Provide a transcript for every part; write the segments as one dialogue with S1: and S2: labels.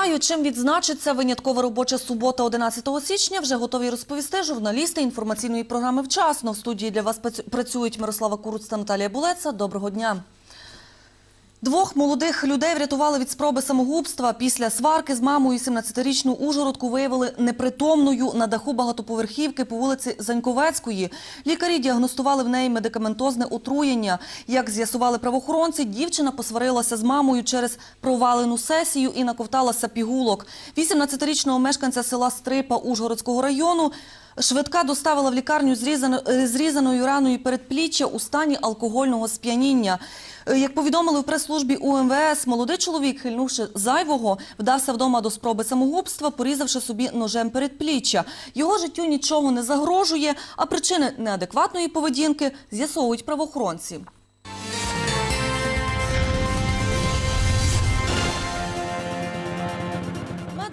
S1: Вітаю! Чим відзначиться виняткова робоча субота 11 січня? Вже готові розповісти журналісти інформаційної програми «Вчасно». В студії для вас працю- працюють Мирослава Куруц та Наталія Булеца. Доброго дня! Двох молодих людей врятували від спроби самогубства. Після сварки з мамою 17-річну Ужгородку виявили непритомною на даху багатоповерхівки по вулиці Заньковецької. Лікарі діагностували в неї медикаментозне отруєння. Як з'ясували правоохоронці, дівчина посварилася з мамою через провалену сесію і наковталася пігулок. 18-річного мешканця села Стрипа Ужгородського району Швидка доставила в лікарню зрізано- е, зрізаною раною передпліччя у стані алкогольного сп'яніння. Е, Як повідомили в прес-службі УМВС, молодий чоловік, хильнувши зайвого, вдався вдома до спроби самогубства, порізавши собі ножем передпліччя. Його життю нічого не загрожує, а причини неадекватної поведінки з'ясовують правоохоронці.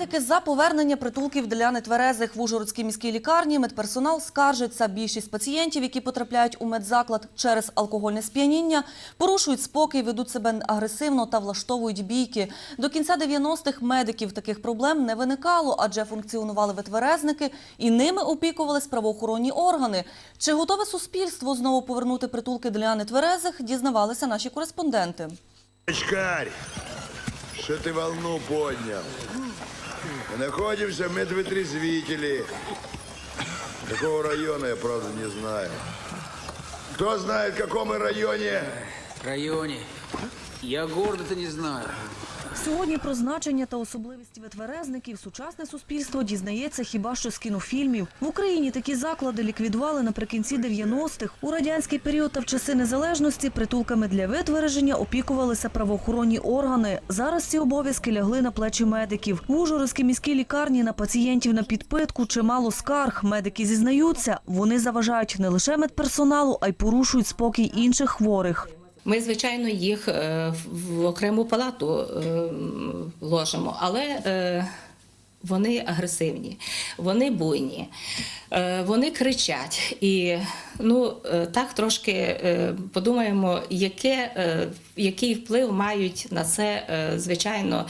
S1: Медики за повернення притулків для нетверезих в Ужгородській міській лікарні медперсонал скаржиться. Більшість пацієнтів, які потрапляють у медзаклад через алкогольне сп'яніння, порушують спокій, ведуть себе агресивно та влаштовують бійки. До кінця 90-х медиків таких проблем не виникало, адже функціонували ветверезники і ними опікувались правоохоронні органи. Чи готове суспільство знову повернути притулки для нетверезих, дізнавалися наші кореспонденти.
S2: Очкарь, что ты волну поднял? Мы находимся в медвытрезвителе. Какого района, я правда не знаю. Кто знает, в каком мы районе?
S3: районе. Я города-то не знаю.
S1: Сьогодні про значення та особливості ветверезників сучасне суспільство дізнається хіба що з кінофільмів. В Україні такі заклади ліквідували наприкінці 90-х. У радянський період та в часи незалежності притулками для витвереження опікувалися правоохоронні органи. Зараз ці обов'язки лягли на плечі медиків. В Ужгородській міській лікарні на пацієнтів на підпитку чимало скарг. Медики зізнаються, вони заважають не лише медперсоналу, а й порушують спокій інших хворих.
S4: Ми, звичайно, їх е, в окрему палату е, ложимо, але е, вони агресивні, вони буйні, вони кричать. І ну, так трошки подумаємо, яке, який вплив мають на це, звичайно,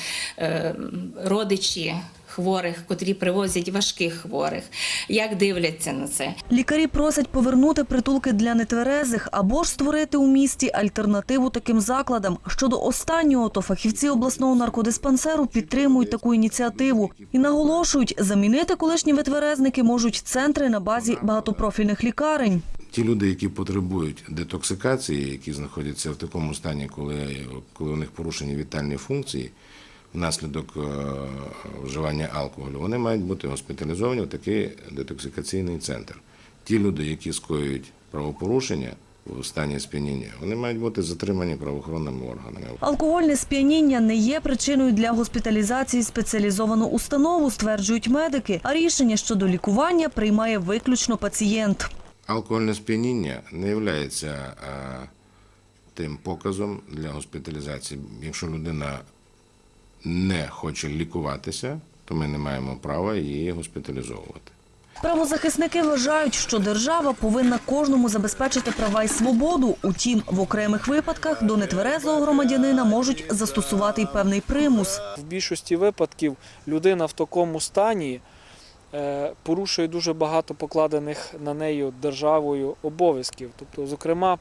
S4: родичі. Хворих, котрі привозять важких хворих, як дивляться на це?
S1: Лікарі просять повернути притулки для нетверезих або ж створити у місті альтернативу таким закладам. Щодо останнього, то фахівці обласного наркодиспансеру підтримують таку ініціативу і наголошують, замінити колишні ветверезники можуть центри на базі багатопрофільних лікарень.
S5: Ті люди, які потребують детоксикації, які знаходяться в такому стані, коли, коли у них порушені вітальні функції внаслідок е, вживання алкоголю, вони мають бути госпіталізовані в такий детоксикаційний центр. Ті люди, які скоюють правопорушення у стані сп'яніння, вони мають бути затримані правоохоронними органами.
S1: Алкогольне сп'яніння не є причиною для госпіталізації спеціалізовану установу, стверджують медики. А рішення щодо лікування приймає виключно пацієнт.
S5: Алкогольне сп'яніння не є тим показом для госпіталізації. Якщо людина не хоче лікуватися, то ми не маємо права її госпіталізовувати.
S1: Правозахисники вважають, що держава повинна кожному забезпечити права і свободу. Утім, в окремих випадках до нетверезого громадянина можуть застосувати й певний примус.
S6: В більшості випадків людина в такому стані е, порушує дуже багато покладених на неї державою обов'язків. Тобто, зокрема,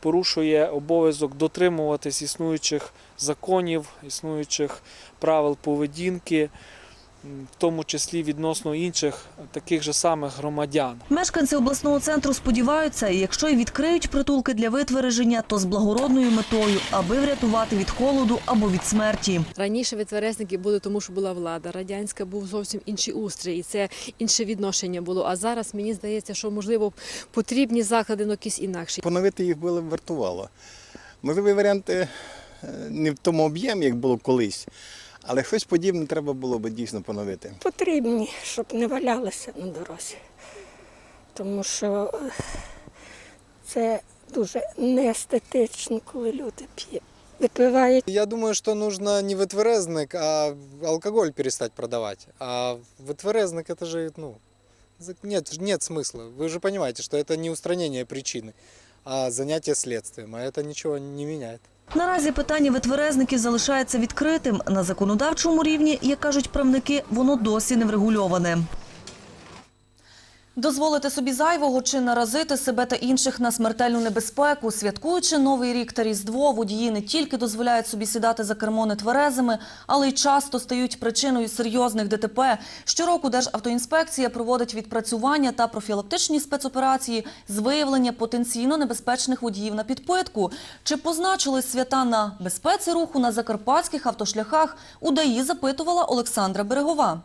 S6: порушує обов'язок дотримуватись існуючих законів, існуючих правил поведінки, в тому числі відносно інших таких же самих громадян.
S1: Мешканці обласного центру сподіваються, якщо й відкриють притулки для витвереження, то з благородною метою, аби врятувати від холоду або від смерті.
S7: Раніше відтверезники були, тому що була влада. Радянська був зовсім інший устрій, і це інше відношення було. А зараз мені здається, що можливо потрібні заклади, але якісь інакші.
S8: Поновити їх було б вартувало. Можливий варіант е, не в тому об'ємі, як було колись, але щось подібне треба було б дійсно поновити.
S9: потрібні, щоб не валялися на дорозі. Тому що е, це дуже неестетично, коли люди п'ють. Випивають
S10: Я думаю, что нужно не вытверезник, а алкоголь перестать продавать. А вытверезник это же, ну, за- нет, нет смысла. Вы же понимаете, что это не устранение причины, а занятие следствием, а это ничего не меняет.
S1: Наразі питання витверезників залишається відкритим. На законодавчому рівні, як кажуть правники, воно досі не врегульоване. Дозволити собі зайвого чи наразити себе та інших на смертельну небезпеку, святкуючи Новий рік та Різдво, водії не тільки дозволяють собі сідати за кермо нетверезими, але й часто стають причиною серйозних ДТП. Щороку Державтоінспекція проводить відпрацювання та профілактичні спецоперації з виявлення потенційно небезпечних водіїв на підпитку. Чи позначили свята на безпеці руху на закарпатських автошляхах? У ДАІ запитувала Олександра Берегова.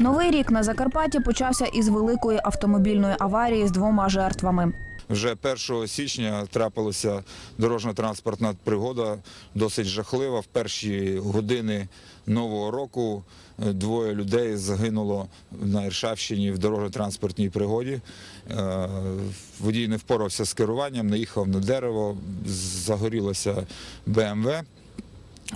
S11: Новий рік на Закарпатті почався із великої автомобільної аварії з двома жертвами.
S12: Вже 1 січня трапилася дорожньо-транспортна пригода, досить жахлива. В перші години нового року е, двоє людей загинуло на Іршавщині в дорожньо-транспортній пригоді. Е, Водій не впорався з керуванням, наїхав на дерево, загорілося БМВ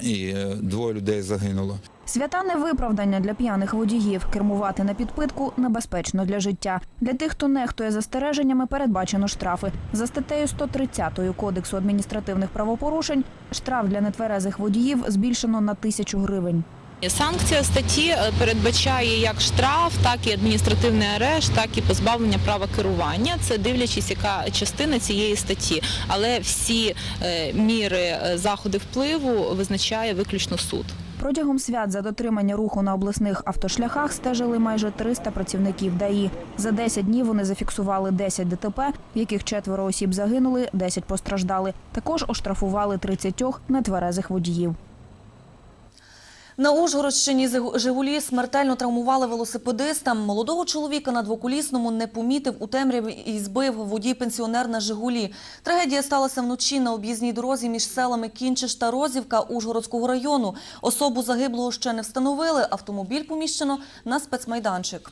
S12: і е, двоє людей загинуло.
S11: Свята не виправдання для п'яних водіїв. Кермувати на підпитку небезпечно для життя. Для тих, хто нехтує застереженнями, передбачено штрафи. За статтею 130 Кодексу адміністративних правопорушень штраф для нетверезих водіїв збільшено на тисячу гривень.
S13: Санкція статті е, передбачає як штраф, так і адміністративний арешт, так і позбавлення права керування. Це дивлячись, яка частина цієї статті. Але всі е, міри е, заходи впливу визначає виключно суд.
S11: Протягом свят за дотримання руху на обласних автошляхах стежили майже 300 працівників ДАІ. За 10 днів вони зафіксували 10 ДТП, в яких четверо осіб загинули, 10 постраждали. Також оштрафували 30 нетверезих водіїв.
S1: На Ужгородщині «Зигу- «Жигулі» смертельно травмували велосипедиста. Молодого чоловіка на двоколісному не помітив у темряві і збив водій-пенсіонер на «Жигулі». Трагедія сталася вночі на об'їзній дорозі між селами Кінчиш та Розівка Ужгородського району. Особу загиблого ще не встановили. Автомобіль поміщено на спецмайданчик.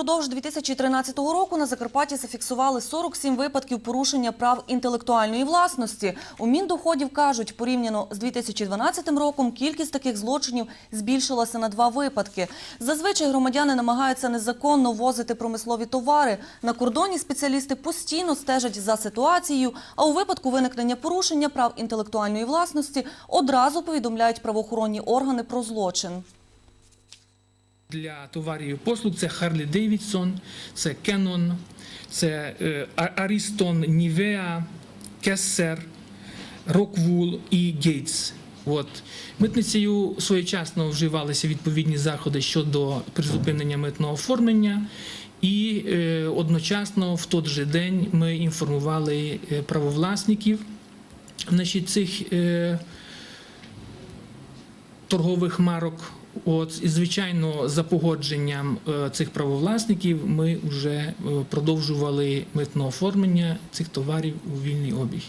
S1: Впродовж 2013 року на Закарпатті зафіксували 47 випадків порушення прав інтелектуальної власності. У Міндоходів кажуть, порівняно з 2012 роком кількість таких злочинів збільшилася на два випадки. Зазвичай громадяни намагаються незаконно возити промислові товари. На кордоні спеціалісти постійно стежать за ситуацією, а у випадку виникнення порушення прав інтелектуальної власності одразу повідомляють правоохоронні органи про злочин.
S14: Для товарів і послуг це Харлі Дейвідсон, це Canon, це А- Ariston, Nivea, Kessler, Rockwool і Gates. От. Митницею своєчасно вживалися відповідні заходи щодо призупинення митного оформлення, і е, одночасно в той же день ми інформували е, правовласників значить, цих е, торгових марок. От і звичайно, за погодженням е, цих правовласників ми вже е, продовжували митне оформлення цих товарів у вільний обіг.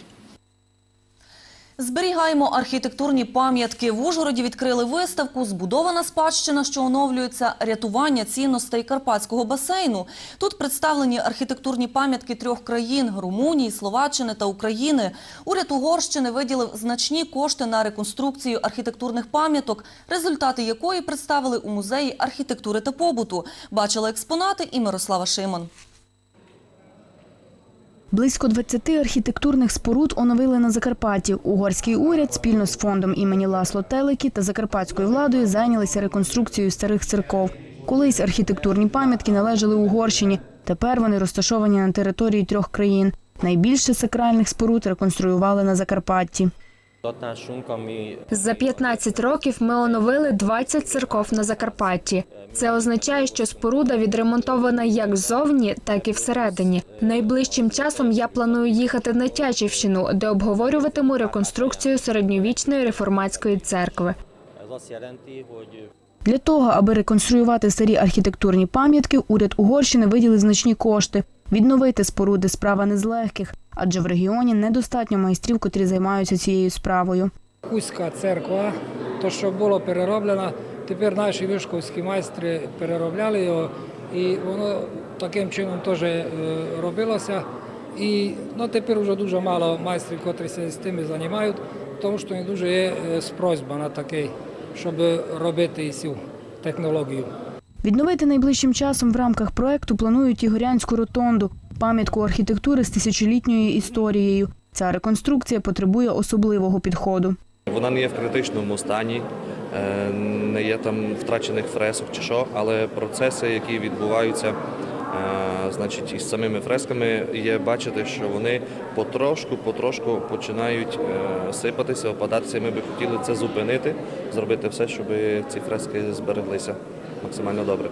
S1: Зберігаємо архітектурні пам'ятки. В Ужгороді відкрили виставку «Збудована спадщина, що оновлюється. Рятування цінностей Карпатського басейну». Тут представлені архітектурні пам'ятки трьох країн – Румунії, Словаччини та України. Уряд Угорщини виділив значні кошти на реконструкцію архітектурних пам'яток, результати якої представили у Музеї архітектури та побуту. Бачила експонати і Мирослава Шимон.
S11: Близько 20 архітектурних споруд оновили на Закарпатті. Угорський уряд спільно з фондом імені Ласло Телекі та закарпатською владою зайнялися реконструкцією старих церков. Колись архітектурні пам'ятки належали Угорщині. Тепер вони розташовані на території трьох країн. Найбільше сакральних споруд реконструювали на Закарпатті.
S15: За 15 років ми оновили 20 церков на Закарпатті. Це означає, що споруда відремонтована як ззовні, так і всередині. Найближчим часом я планую їхати на Тячівщину, де обговорюватиму реконструкцію середньовічної реформатської церкви.
S11: Для того, аби реконструювати старі архітектурні пам'ятки, уряд Угорщини виділив значні кошти. Відновити споруди справа не з легких, адже в регіоні недостатньо майстрів, котрі займаються цією справою.
S16: Хуська церква, то що було перероблено, тепер наші вишковські майстри переробляли його, і воно таким чином теж е, робилося. І ну, тепер вже дуже мало майстрів, котрі з тим займають, тому що не дуже є е, спросьба на такий, щоб робити цю технологію.
S11: Відновити найближчим часом в рамках проекту планують Ігорянську ротонду, пам'ятку архітектури з тисячолітньою історією. Ця реконструкція потребує особливого підходу.
S17: Вона не є в критичному стані, е, не є там втрачених фресок чи що, але процеси, які відбуваються е, значить, із самими фресками, є бачити, що вони потрошку, потрошку починають е, сипатися, опадатися. Ми би хотіли це зупинити, зробити все, щоб ці фрески збереглися максимально добре.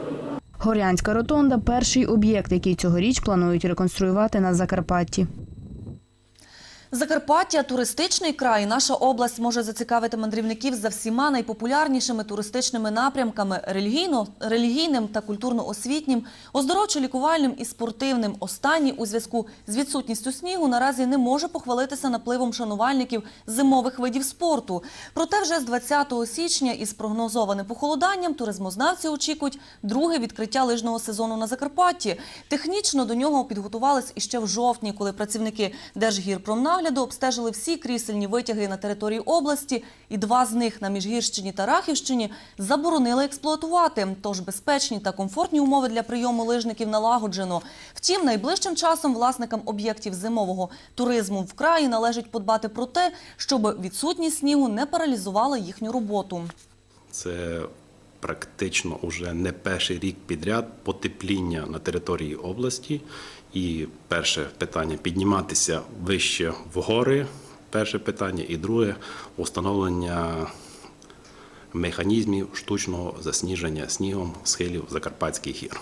S11: Горянська ротонда перший об'єкт, який цьогоріч планують реконструювати на Закарпатті.
S1: Закарпаття туристичний край. Наша область може зацікавити мандрівників за всіма найпопулярнішими туристичними напрямками релігійно, релігійним та культурно-освітнім, оздоровчо-лікувальним і спортивним. Останній у зв'язку з відсутністю снігу наразі не може похвалитися напливом шанувальників зимових видів спорту. Проте вже з 20 січня із прогнозованим похолоданням туризмознавці очікують друге відкриття лижного сезону на Закарпатті. Технічно до нього підготувались іще в жовтні, коли працівники Держгірпромнагляду обстежили всі крісельні витяги на території області, і два з них на Міжгірщині та Рахівщині заборонили експлуатувати. Тож безпечні та комфортні умови для прийому лижників налагоджено. Втім, найближчим часом власникам об'єктів зимового туризму в краї належить подбати про те, щоб відсутність снігу не паралізувала їхню роботу.
S18: Це практично уже не перший рік підряд потепління на території області. І перше питання підніматися вище в гори. Перше питання, і друге установлення механізмів штучного засніження снігом схилів Закарпатських гір.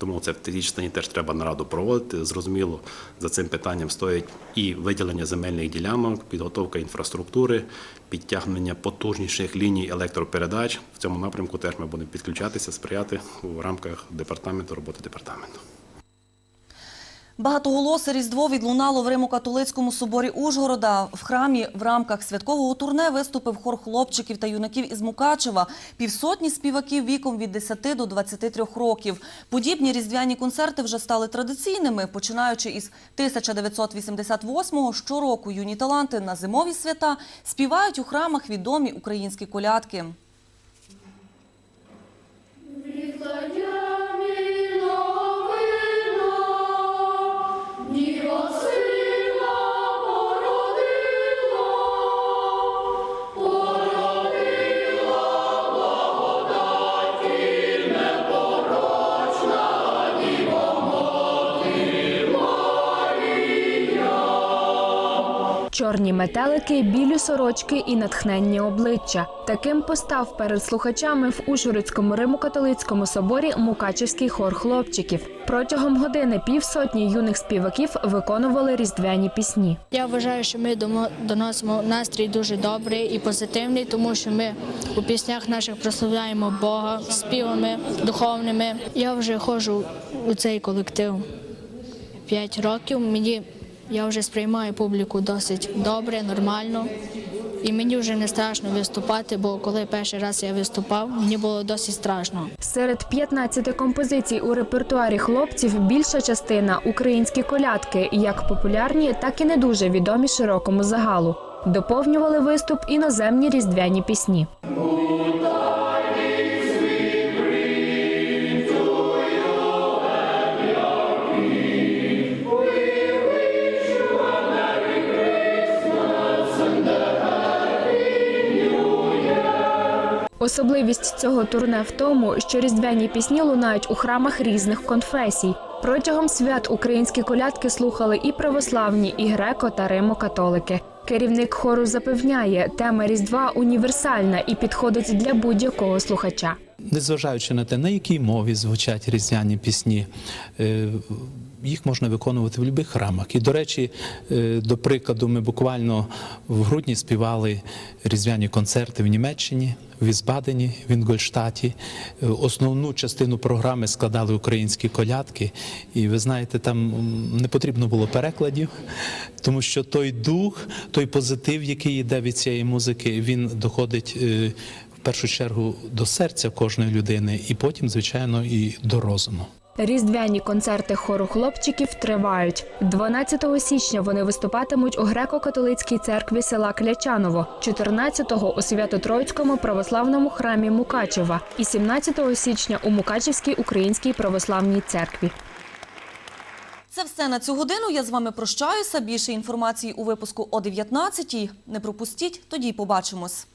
S18: Тому це в частині теж треба нараду проводити. Зрозуміло, за цим питанням стоїть і виділення земельних ділянок, підготовка інфраструктури, підтягнення потужніших ліній електропередач. В цьому напрямку теж ми будемо підключатися, сприяти в рамках департаменту роботи департаменту.
S1: Багатоголосе Різдво відлунало в Римо-католицькому соборі Ужгорода. В храмі в рамках святкового турне виступив хор хлопчиків та юнаків із Мукачева. Півсотні співаків віком від 10 до 23 років. Подібні різдвяні концерти вже стали традиційними. Починаючи із 1988-го, щороку юні таланти на зимові свята співають у храмах відомі українські колядки.
S15: Чорні метелики, білі сорочки і натхненні обличчя. Таким постав перед слухачами в Ужгородському Римо-католицькому соборі Мукачівський хор хлопчиків. Протягом години півсотні юних співаків виконували різдвяні пісні.
S19: Я вважаю, що ми доносимо настрій дуже добрий і позитивний, тому що ми у піснях наших прославляємо Бога співами духовними. Я вже ходжу у цей колектив 5 років. Мені я вже сприймаю публіку досить добре, нормально. І мені вже не страшно виступати, бо коли перший раз я виступав, мені було досить страшно.
S15: Серед 15 композицій у репертуарі хлопців більша частина українські колядки, як популярні, так і не дуже відомі широкому загалу. Доповнювали виступ іноземні різдвяні пісні. Особливість цього турне в тому, що різдвяні пісні лунають у храмах різних конфесій. Протягом свят українські колядки слухали і православні, і греко та римо-католики. Керівник хору запевняє, тема Різдва універсальна і підходить для будь-якого слухача.
S20: Незважаючи на те, на якій мові звучать різдвяні пісні, е, їх можна виконувати в будь-яких храмах. І, до речі, е, до прикладу, ми буквально в грудні співали різдвяні концерти в Німеччині, в Візбадені, в Інгольштаті. Е, Основну частину програми складали українські колядки. І ви знаєте, там не потрібно було перекладів, тому що той дух, той позитив, який йде від цієї музики, він доходить. е, в першу чергу до серця кожної людини, і потім, звичайно, і до розуму.
S15: Різдвяні концерти хору хлопчиків тривають. 12 січня вони виступатимуть у греко-католицькій церкві села Клячаново, 14-го у Свято-Троїцькому православному храмі Мукачева і 17 січня у Мукачевській українській православній церкві.
S1: Це все на цю годину. Я з вами прощаюся. Більше інформації у випуску о 19-й. Не пропустіть, тоді побачимось.